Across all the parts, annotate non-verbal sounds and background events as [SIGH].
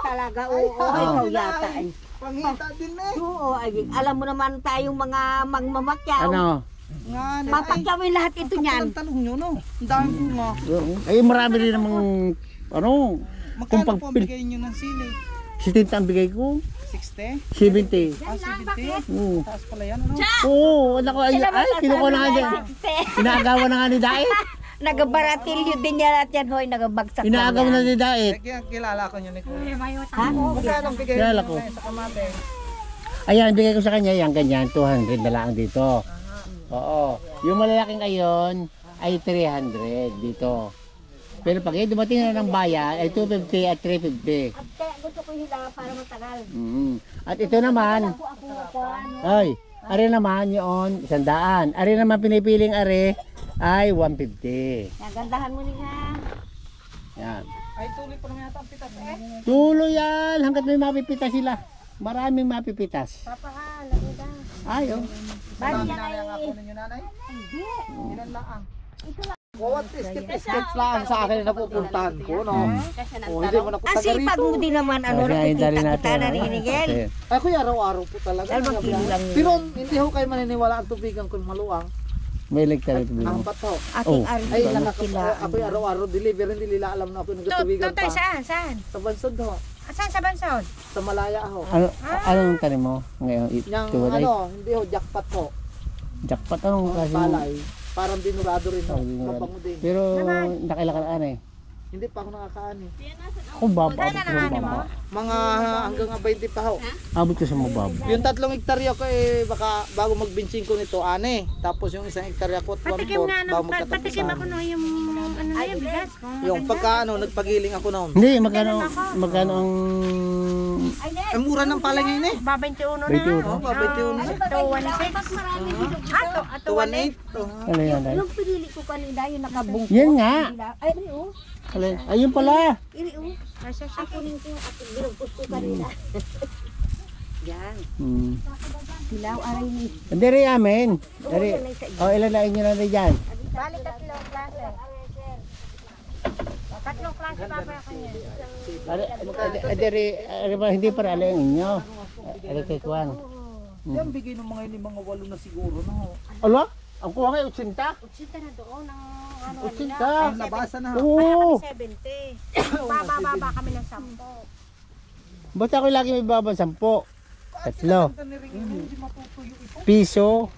Talaga, oo, ikaw yata. eh. Pangita din eh. Oo, ay, alam mo naman tayong mga magmamakyaw. Ano? Nga na. Papakyawin lahat ito niyan. Ang tanong nyo no. Ang dami bunga. Ay, marami rin namang, ano, Kung Magkano po ang pagpil- bigay nyo ng sili? 60 ang bigay ko. 60? 70. Ah, 70? Oo. Taas pala yan ano? Oo, anak ko, ay, ay, kinukuha na nga niya. Inaagawan na nga ni Dait. [LAUGHS] Nagabaratilyo din yan at yan, hoy, nagabagsak lang Inaagawan na ni Dait. Kaya kilala ko nyo ni Kuya. Ha? Magkano ang bigay Kilala ko. sa kamate? Ayan, bigay ko sa kanya, yan ganyan, 200 na lang dito. Oo. Yung malalaking ayon ay 300 dito. Pero pag eh, dumating na ng bayan, ay 250 at 350. At kaya gusto ko hila para matagal. Mm. At ito naman, Ako ako ko ano. ay, are naman yun, isandaan. Are naman pinipiling are ay 150. Nagandahan mo niya. Yan. Ay tuloy pa naman yata ang pitas eh. Tuloy yan, hanggat may mapipitas sila. Maraming mapipitas. Papahal, ako da. Ay, oh. Bali Nanay yan ang ay. ako ninyo nanay? Hindi. Ilan? Ito lang. Bawat skit-skit lang sa akin na napupuntahan ko no. O hindi mo Ang din naman, ano, Kasi ayun, dali nakikita natin, kita na rinigel. Kasi, Ay kuya araw-araw po talaga. Lang. Pero hindi ho kayo maniniwala ang tubigan ko maluang. May electric bill Ang mo. bato. Ating Oh. ari Ay sila. ako araw-araw deliver hindi nila alam na ako nagtubigan pa. saan? Saan? Sa bansod ho. Saan sa Bansod? Sa Malaya ho. Ano, anong tanim mo ngayon? It, Yang tuwalay? ano, hindi ho jackpot ho. Jackpot anong klase mo? Palay. Parang dinurado rin ho. Oh. Mabango din. Pero nakilakaan eh. Hindi pa ako nakakaani. Ako baba, abot ko sa mababa. Mga hanggang 20 pa ho. Abot ko sa mababa. Yung tatlong hektarya ko eh baka bago magbinsing ko nito ane. Tapos yung isang hektarya ko at one Patikim fourth nga bago ng, pa- patikim ako no yung ano na yung bigas. Kung Yung pagka ano nagpagiling ako noon. Hindi, magkano, magkano ang... Ay mura ng palay ngayon eh. Ba 21 na. 21. Oh, ba 21 na. To 16. Ah, to, ah, to 218. 18. Oh. Ano yan? Yung pinili ko kanina, yung nakabungko. Yan nga. Ay, iri oh. Alin? Ayun pala. Iri oh. Nasa siya. Ako rin ko, ako binugkos ko kanina. [LAUGHS] Yan. Hmm. Hilaw aray ni. Hindi rin amin. Dari, oh, ilan na inyo na rin dyan? Bali tatlong klase. Tatlong klase pa pa kanya. Ari, ari, ari, ari, hindi para alin ang inyo. Ari, take one. Yan bigay ng mga ini mga walo na siguro no. Ala? Ang kuha ngayon, 80? Utsita na doon ng ano 80? Ang nabasa na. Oo. kami 70. [COUGHS] Bababa kami ng 10. Ba't ako lagi may babang sampo? Tatlo. Piso.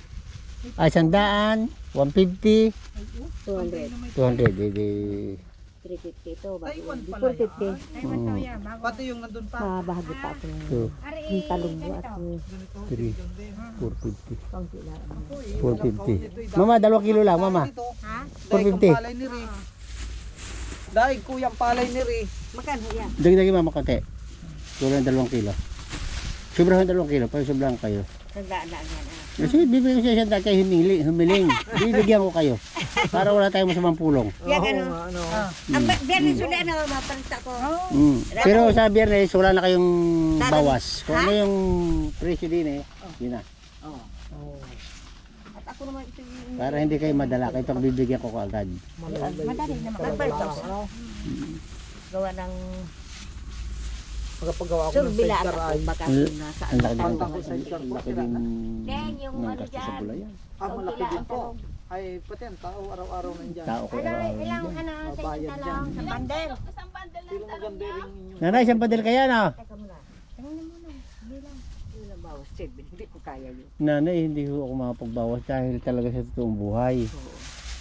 Ay, sandaan. 150. 200. 200. Hindi. 350 ito. Taiwan Bago. pala 450. yan. Ay, bato yan. Bago. Pati yung nandun pa. Ah, bahagi pa ako. Two, Ari, Yung Ganito. three, Yun din. 450. kaunti lang. 450. Mama, dalawang kilo lang, mama. Dito. Ha? Dahil 450. kang palay ni Ri. Dahil kuyang palay ni Ri. Magkano yan? Dagdagin mama konti. Kulang dalawang kilo. Sobrahan dalawang kilo. Pag sobrahan kayo. Tandaan lang yan. ah. Kasi bibigyan ko sa isang daan kayo humiling. humiling. Bibigyan ko kayo. Para wala tayong masamang pulong. Yan ano. nga, ano. Ang biyernes ulit na mapalit ako. Mm. Pero sa biyernes, wala na kayong bawas. Kung ano yung presyo din eh, yun na. At ako naman ito yung Para hindi kayo madala. Kahit ang bibigyan ko kaagad. madali naman. Nagpalit ako. Gawa ng Magpagawa ako ng sidecar ako. ay. Baka Ang- kung nasa Ang laki din. Pantang ko sa Ang po. laki din Then, yung ng ano gasto sa dyan. gulay yan. Ah, malaki din po. Ay, pati ang tao araw-araw nandyan. Tao ko Ilang, araw-araw ilang dyan. ano, sa isang dyan. talong, sa bandel. Sino maganda rin inyo? Nanay, isang padel kaya na. Teka muna. Tingnan mo na. Bilang. Hindi bawas. Ko kaya yun. Nanay, hindi ko ako makapagbawas dahil talaga sa totoong buhay.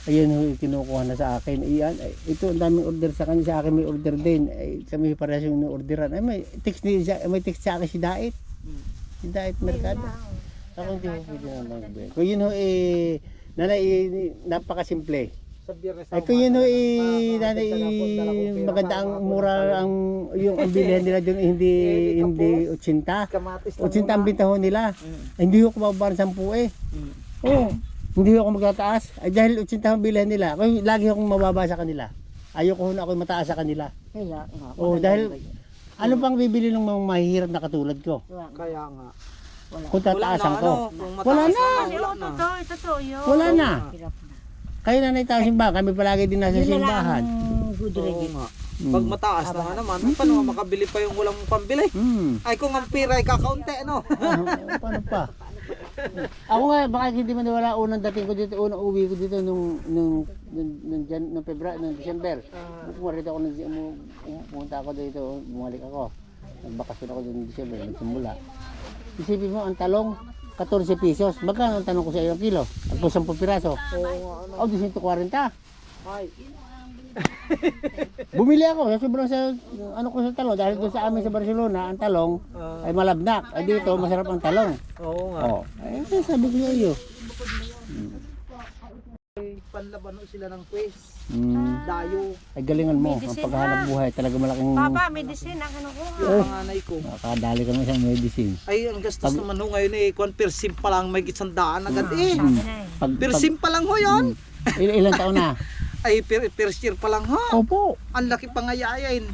Ayun ho, kinukuha na sa akin. Iyan, ito ang daming order sa kanya, sa akin may order din. Ay, sa may parehas yung orderan. Ay, may text, ni, sa- may text sa akin si Dait. Si Dait Mercado. Ako hindi ko pwede na mag Kung yun ho, eh, nanay, eh, napakasimple. Sa biyernes Ay, kung yun ho, eh, nanay, eh, maganda ang mura, ang, yung ang bilhin nila doon, [LAUGHS] eh, hindi, hindi 80. Kamatis lang 80 ang binta ho nila. Hindi ko kumababaran 10 eh. Mm. Oo. Hindi ako magtataas. Ay, dahil 80 ang bilhin nila. Kaya lagi akong mababa sa kanila. Ayoko na ako mataas sa kanila. Kaya nga. Oo, dahil ano pang bibili ng mga mahihirap na katulad ko? Kaya nga. Kung tataasan ko. Kung Wala na. Wala na. Wala na. Kayo na naitaw simbahan. Kami palagi din nasa Yun na lang simbahan. good nga. Pag mataas na nga naman, paano makabili pa yung walang pambili? Hmm. Ay kung ang pira ay kakaunti, ano? Ah, [LAUGHS] paano pa? Ako nga, baka hindi man wala unang dating ko dito, unang uwi ko dito nung nung nung nung, Jan, nung February, nung December. Pumarito ako nung um, pumunta ako dito, bumalik ako. Nagbakasyon ako noong December, nagsimula. Isipin mo, ang talong, 14 pesos. Magkano ang tanong ko sa iyo ang kilo? Ang po 10 piraso. Oo ano. O, 140. Ay, [LAUGHS] Bumili ako, sa sobrang sa, ano ko sa talong, dahil doon sa amin sa Barcelona, ang talong ah, ay malabnak. Ay dito, masarap ang talong. oo nga. Oh, ay, sabi ko sa iyo. Ay, panlaban ho sila ng quiz. Mm. Dayo. Ay galingan mo, ang paghahanap buhay talaga malaking Papa, medicine ang kinukuha. Yung panganay ko. nakakadali ka naman sa medicine. Ay, ang gastos naman ho ngayon eh. Kung persim pa lang, may isang daan agad eh. Sabi na eh. Pag, pag, Persim pa lang ho yun. il- ilang taon na? [LAUGHS] Ay, per, first year pa lang ho. Opo. Ang laki pangayayain.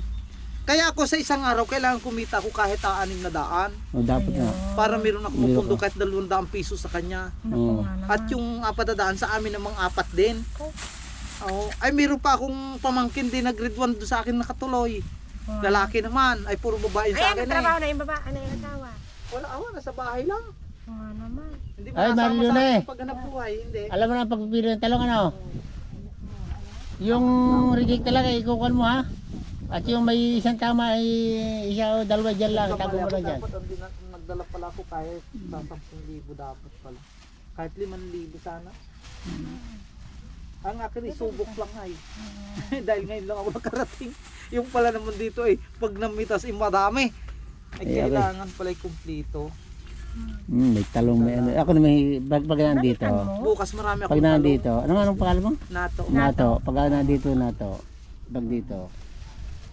Kaya ako sa isang araw, kailangan kumita ko kahit aanim na daan. O, dapat na. Para meron ako mapundo ka. kahit dalawang daang piso sa kanya. Oo. At yung apat na daan sa amin namang apat din. Oo. Ay, meron pa akong pamangkin din na grade 1 doon sa akin nakatuloy. Lalaki naman, ay puro babae Ay, sa ano akin eh. trabaho na yung baba? Ano yung asawa? Wala, awa, nasa bahay lang. Oo naman. Hindi Ay, kasama Marilyn sa eh. akin pag hanap buhay, hindi. Alam mo na ang pagpipili ng talong ano? Yung reject talaga, ikukuhan mo ha? At yung may isang tama ay isa o dalawa dyan lang, tago mo lang dyan. Dapat ang dina- nagdala pala ako kahit sa 10,000 dapat pala. Kahit 5,000 sana. Ang akin ay subok lang ay. [LAUGHS] Dahil ngayon lang ako nakarating. Yung pala naman dito ay pag namitas ay madami. Ay kailangan pala ay kumplito. Hmm, may talong may ano. Ako na may, pag, pag nandito, Bukas marami pag akong talo. nandito, ano anong pangalan mo? Nato. Nato. Pag nandito nato, pag dito,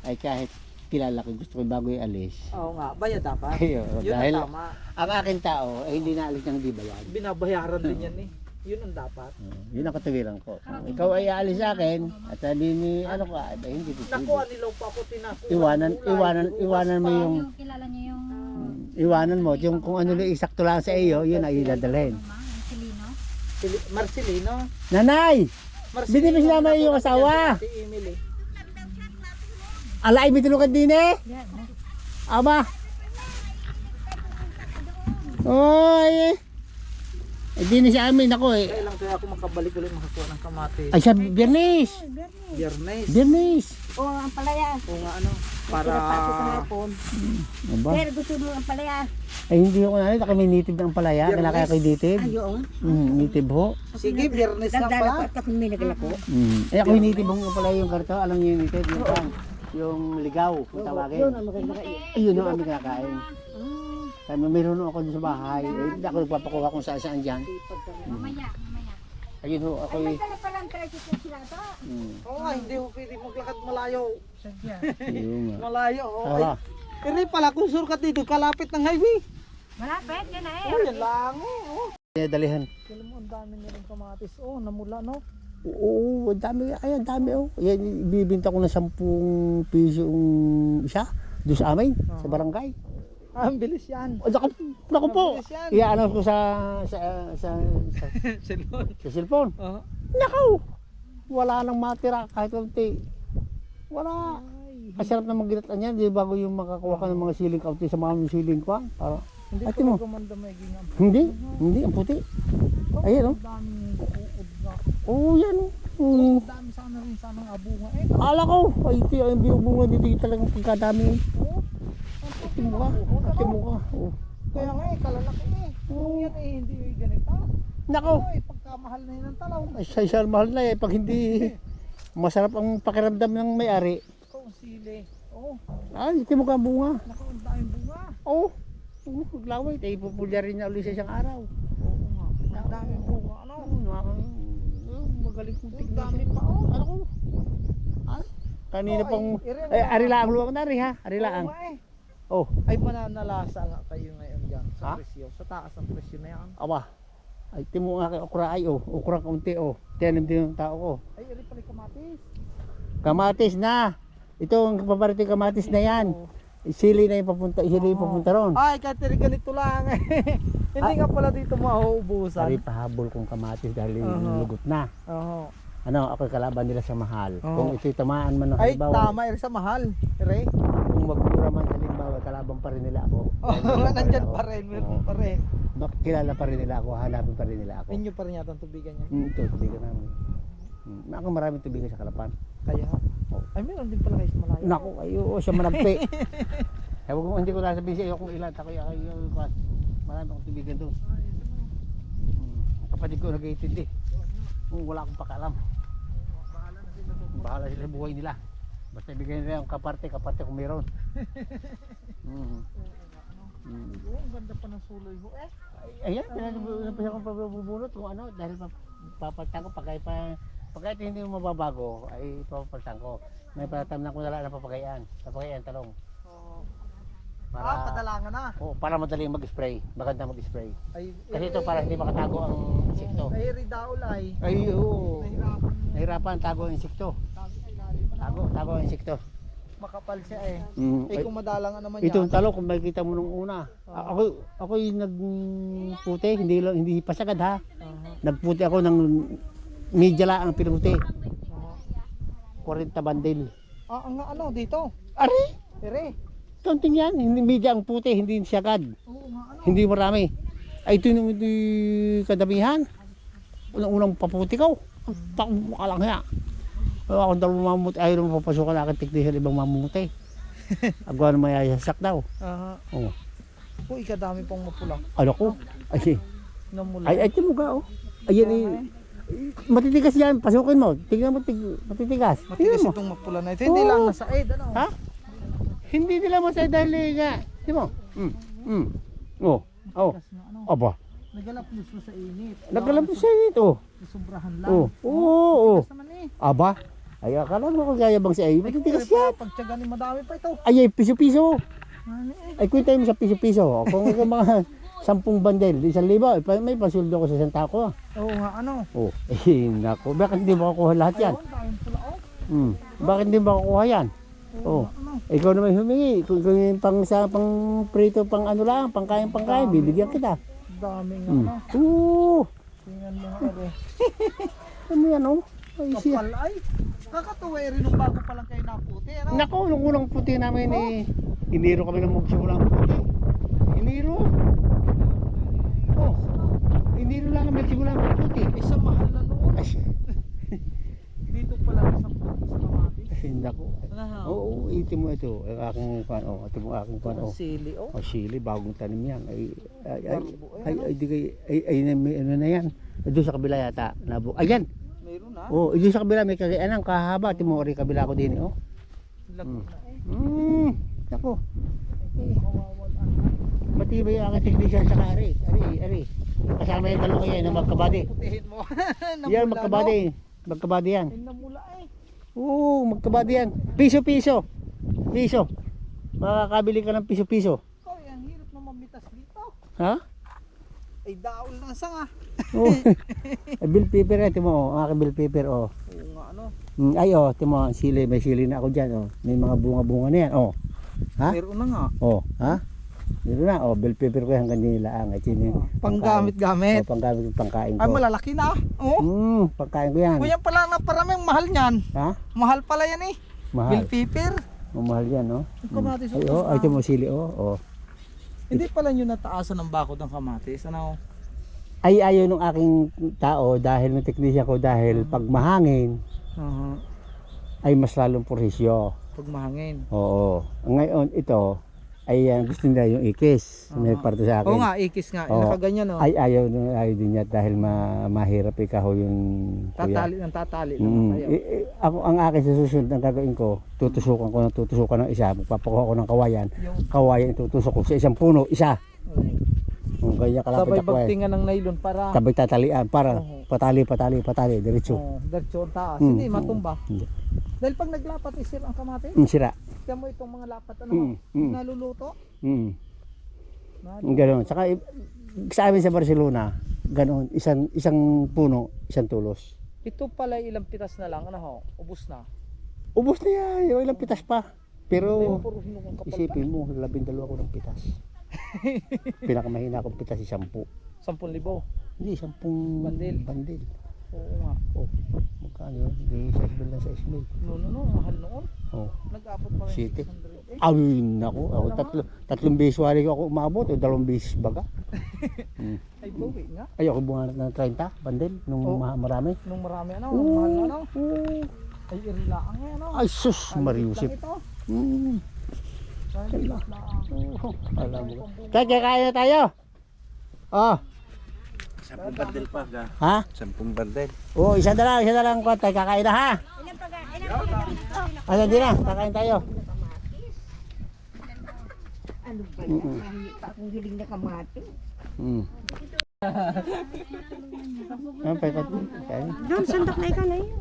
ay kahit kilala ko, gusto ko bago i-alis. Oo nga, bayad dapat. Ayo, Yun dahil ang tama. ang aking tao ay hindi naalis ng di bayad. Binabayaran din yan eh. Yun ang dapat. Uh, yun ang katuwiran ko. Ikaw ay aalis sa akin, at sabi ni ano ka, ay hindi Nakuha pipili. nilaw pa ako tinakuha. Iwanan, iwanan, iwanan mo yung, kilala niyo yung mm, iwanan mo, yung kung ano lang isakto lang sa iyo, yun ay Silino. Sili- Marcelino. Nanay! Marcelino. Hindi mo sinama yung asawa? Si Emily. Ala, ibitulungan din eh! Aba! Oy! Eh, di na sa amin ako eh. Kailan kaya ako makabalik ulit makakuha ng kamatis? Ay, sa biyernes! Biyernes. Biyernes! Oo, ang palaya. O nga ano, para... Pinapasok sa hapon. Aba? Pero gusto mo ang palaya. Ay, hindi ako nalit. Kami native ng palaya. Biyernes. Kailangan kayo native. Ayun. Mm, native ho. Sige, biyernes na Nagdala pa. pa at kung may nagalako. Mm. Eh, ako native ho ng palaya yung karto. Alam niyo yung native? Yung, yung, yung ligaw, kung tawagin. Yun ang maganda. Ayun ang aming kinakain. Kaya mayroon ako dun sa bahay. Eh, hindi ako nagpapakuha kung saan saan dyan. Mamaya, mamaya. Ayun ho, ako eh. Dala pa lang tricycle sila to. Mm. Oo nga, hindi ko pwede maglakad malayo. Nga. [LAUGHS] Malayo. Oh, Aba. ay, Pero pala, kung shortcut dito, kalapit ng highway. Malapit, yan na eh. Oh, yan lang. Oh. Eh, dalihan. Alam mo, ang dami nilang kamatis. Oh, namula, no? Oo, ang dami. Ay, ang dami oh. Yan, ibibinta ko na 10 piso yung isa. Doon sa amin, sa barangay. Ah, ang bilis yan. O, naku, naku po. Mabilis yan. Iyaano ko sa sa sa sa, Silon. [LAUGHS] sa cellphone. Oh. Naku! Wala nang matira kahit konti. Wala. Masarap na magitan yan, di bago yung makakuha ka ng mga siling kaunti sa mga siling ko. Para, Hindi Ate ko mo. may ginam. hindi, hindi, ang puti. Ayan oh. Ang daming uod na. Oo, yan oh. Oo. Ang dami sana rin sana ng abunga. Eh, Ala ko, ay ito ang binubunga dito talagang pagkadami. Ate ka, ate mo ka. Oh. kaya nga eh, kalalaki eh. Kung yan eh, hindi ganito. Nako, Oh, eh, pagkamahal na yun ng talaw. ay siya siya mahal na eh. Pag hindi [LAUGHS] masarap ang pakiramdam ng may-ari. Ang sili. Oh, Ay, ito ang bunga. naku, ang daming bunga. Oo. Oh, maglaway. Tayo pupulya rin na ulit sa isang araw. Oo nga. Ang daming bunga. Ano? Oo, magaling kong Ang tignan. dami pa. Oh, Ano ko? Kanina Oo, pang... ay, arilaang luwag na rin ha. Arilaang. Oo nga eh. Oh, Ay mananalasa nga kayo ngayon dyan sa Ha? presyo. Sa taas ng presyo na yan. aba. Ay, timo nga kay okra ay oh. Okra kaunti oh. Tiyanim din ng tao ko. Ay, iri pala yung kamatis. Kamatis na. Ito ang paparating kamatis na yan. Sili na yung papunta, sili yung papunta ron. Ay, kahit iri ganito lang eh. [LAUGHS] Hindi nga pala dito mauubusan. Sari pahabol kong kamatis dahil Oo. lugot na. Oo. ano, ako kalaban nila sa mahal. Oo. Kung ito'y tamaan man ng Ay, halimbawa, tama, rin sa mahal. Ere. kung magmura man halimbawa, kalaban pa rin nila ako. [LAUGHS] Oh, ako. pa rin, meron pa rin. Kilala pa rin nila ako, hanapin pa rin nila ako. Inyo pa rin yata ang tubigan niya. Hmm, ito, tubigan namin. Hmm. Ako maraming tubigan sa Kalapan. Kaya, ay meron din pala kayo sa malayo. Naku, ayo, siya managpi. [LAUGHS] Ewan ko, hindi ko sasabihin sa iyo kung ilan. Ako, ay, ay, ay, marami akong tubigan doon. Hmm. Kapatid ko nag-iintindi. Kung wala akong pakalam. Bahala sila sa buhay nila. Basta bigyan nila yung kaparte, kaparte kung meron. Hmm. Hmm. Oo, ang ganda pa ng suloy ho eh. Ay, Ayan, pinapasya kong pabubunot kung ano, dahil pap- papalitan ko pagka pa pagka ito hindi mo mababago, ay papalitan ko. May palatam na ko na papagayan. Papagayan talong. Oo. Para, ah, padalangan na. oh, para madali mag-spray. Maganda mag-spray. Ay, Kasi ito para hindi makatago ang insekto. Ay, ridaul ay. Ay, oo. Nahirapan Nahirapan tago ang insekto. Tago, tago ang insekto. Makapal siya eh. Mm, Eh kung madalangan naman Itong yan. talong kung makikita mo nung una. A- Ako ako yung nagputi, hindi lang hindi pa sagad ha. Aha. Nagputi ako ng media lang ang pinuti. Aha. 40 bandil. Ah, ang ano dito? Ari, Ere. kaunting yan. Hindi media ang puti, hindi sagad. Oo nga ano. Hindi marami. Ay ito yung hindi kadamihan. Unang unang paputi ko. Takbo ka lang. Wala akong dalawang mamuti. Ayaw naman papasukan na aking technician ibang mamuti. Agwa [LAUGHS] na mayayasak daw. Aha. Oo. Uy, kadami pong mapula. Ano ko? Ay, Namula. ay, ay, timuga oh. Ayan eh. Matitigas yan. Pasukin mo. Tingnan mo, tig, matitigas. Matigas Tingnan mo. itong mapula na ito. Hindi Oo. lang nasa aid, ano? Ha? Hindi nila masaya dahil eh, nga. Tingnan mo. Mm. Mm. Oh. Oh. Matigas na ano. Aba. Nagalapnos na sa init. Nagkalapos siya ito. Sobrahan lang. Oh. Oo. Oo. Matigas naman eh. Aba. Ay, akala mo kung gayabang si Ay. Matitigas yan. Pagtyaga ni madami pa ito. Ay, ay, piso-piso. Ano eh. Ay, kwenta mo sa piso-piso. Kung ito mga [LAUGHS] sampung bandel, isang libo, eh, may pasuldo ko sa isang tako. Oo nga, ano? Oh, [LAUGHS] eh, nako. Bakit hindi mo kukuha lahat yan? Ayun, dahil oh. Hmm. Bakit hindi mo kukuha yan? Oh. Ano? Ikaw naman humingi. Kung, kung yung pang, sa, pang prito, pang ano lang, pang kain, pang kain, bibigyan kita. Daming Hmm. ano. Oo. Tingnan mo nga ere. [LAUGHS] Ano yan, oh? Ay, siya. Kapal ay. Kakatuwa eh, rin nung bago pa lang kayo naputi. Ano? Nako, nung unang puti namin eh, iniro kami ng magsimula ang puti. Iniro. Oh, iniro lang kami nagsimula ang puti. Isa mahal na noon. Ay, [LAUGHS] Dito pala sa sa kamati. ay, nako. Ano? Oo, oh, ito mo ito. Ang aking kwan, oh. Ito mo aking kwan, oh. Sili oh. Oh, sili, bagong tanim yan. Ay, ay, ay, eh, ay, ano? ay, di kay, ay, ay, ay, may ano na yan. Doon sa kabila yata. Nabo. Ayan. Meron na. Oh, doon sa kabila may kagayaan kahaba. Timori kabila ko din, oh. Eh. Hmm. Nako. Mawawalan. Matibay ang aking technician sa ari. Ari, ari. Kasama yung dalawa yan, mo. [LAUGHS] Namula, Yan, no? magkabady. Magkabady yan. Eh. Oo, magkabady yan. Piso-piso. Piso. Makakabili ka ng piso-piso. Ikaw, ang hirap na mamitas dito. Ha? Ay, daol na sanga. Oo. [LAUGHS] Eh, bill paper eh, timo. Ang aking bill paper, oh. Oo nga, ano. Mm, ay, oh, timo, ang sili. May sili na ako dyan, oh. May mga bunga-bunga na yan, oh. Ha? Meron na nga. Oh, ha? Meron na, oh. Bill paper ko hanggang nilaang. Ito yung Panggamit-gamit. Oh, panggamit pangkain Ay, ko. malalaki na. Oh. Hmm, pangkain ko yan. Kuya pala na paraming mahal niyan. Ha? Mahal pala yan eh. Mahal. Bill paper. Oh, mahal yan, no? Yung kamatis Ay, utos oh, ay, na. timo, sili, oh. oh. Hindi pala nyo nataasan ng bakod ng kamatis. Ano? ay ayaw ng aking tao dahil ng technician ko dahil pag mahangin Uh ay mas lalong purisyo. Pag mahangin. Oo. Ngayon ito ay uh, gusto nila yung ikis. May parte sa akin. Oo nga, ikis nga. Oo. Nakaganyan oh. Ay ayaw ayaw din niya dahil ma, mahirap ikaw yung kuya. Tatali ng tatali Mm. lang kayo. I- i- ako ang akin sa susunod ang gagawin ko, tutusukan ko ng tutusukan ng isa, magpapakuha ko ng kawayan. Yung Kawayan tutusok ko sa isang puno, isa. Kung sabay kalapit ako eh. bagtingan ng nylon para Sabay tatalian para Oo. patali, patali, patali, diretso. oh, diretso ang taas. Mm, Hindi matumba. Hindi. Dahil pag naglapat isir ang kamatis, Mm, sira. tignan mo itong mga lapat ano, Mm, mm. naluluto. Mm. Naluluto. Saka i- sa amin sa Barcelona, ganon, isang isang puno, isang tulos. Ito pala ilang pitas na lang, ano ho, ubos na. Ubos na yan, yung ilang pitas pa. Pero Ayun, puro hinukong kapal pa. isipin mo, labing dalawa ko ng pitas. [LAUGHS] Pinakamahina akong pitas, isang po. 10,000. Hindi, sampung Bandil. bandil. Oo nga. Oh, magkano yun? Di sa isbil lang sa isbil. No, no, no. Mahal noon. Oh, Nag-abot pa rin City. 600 eh. ay naku, ako tatlo, tatlong beses wali ko ako umabot o dalawang beses baga. [LAUGHS] Hmm. Ay, bawi nga. Ay ako bumanat ng 30 bandel nung Oh. ma- marami. Nung marami ano, mahal na ano. Oo. Ay, irilaan nga ano. Ay sus, Ay, Mariusip. lang Ito. Hmm. Oh, alam mo. Kaya na tayo. Oh, Sampung bandel pa ga. ha? Sampung bandel. Oh, isa na lang, isa na lang ko tayo kakain na ha. Ano din na, kakain tayo. Ano ba yan? Nakita akong hiling na kamati. Hmm. Ano pa ikaw? Doon, sandok na ikaw na yun.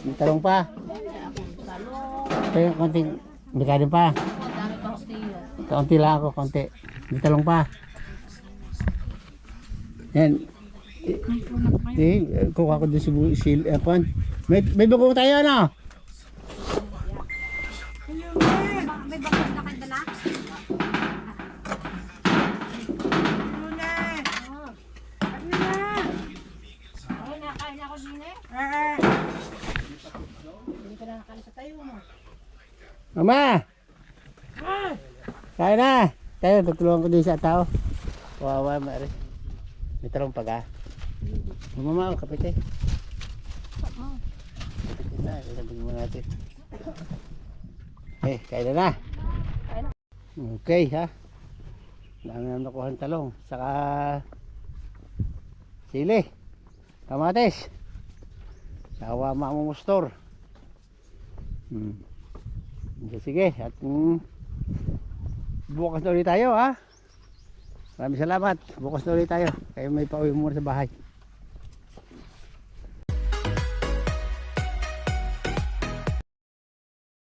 May talong pa. Tayo konting, may kanin pa. Kaunti lang ako, konti. May talong pa. Yan. Eh, eh, kuha ko doon si Bu- si eh. May may bago tayo ano? May bakit na kayo dala? Ay, nakain ako din eh. Mama! Kain na! Tayo, tutulungan ko din sa tao. Wawa, mare. May talong pag ah. Mama, oh, kapit eh. Kapit na, sabihin mo natin. Eh, kain na na. Okay, ha? Dami na nakuha ng talong. Saka sili. Kamatis. Sawa mamumustor. Hmm. Sige, sige. At mm, bukas na ulit tayo ha. Maraming salamat. Bukas na ulit tayo. Kayo may pauwi muna sa bahay.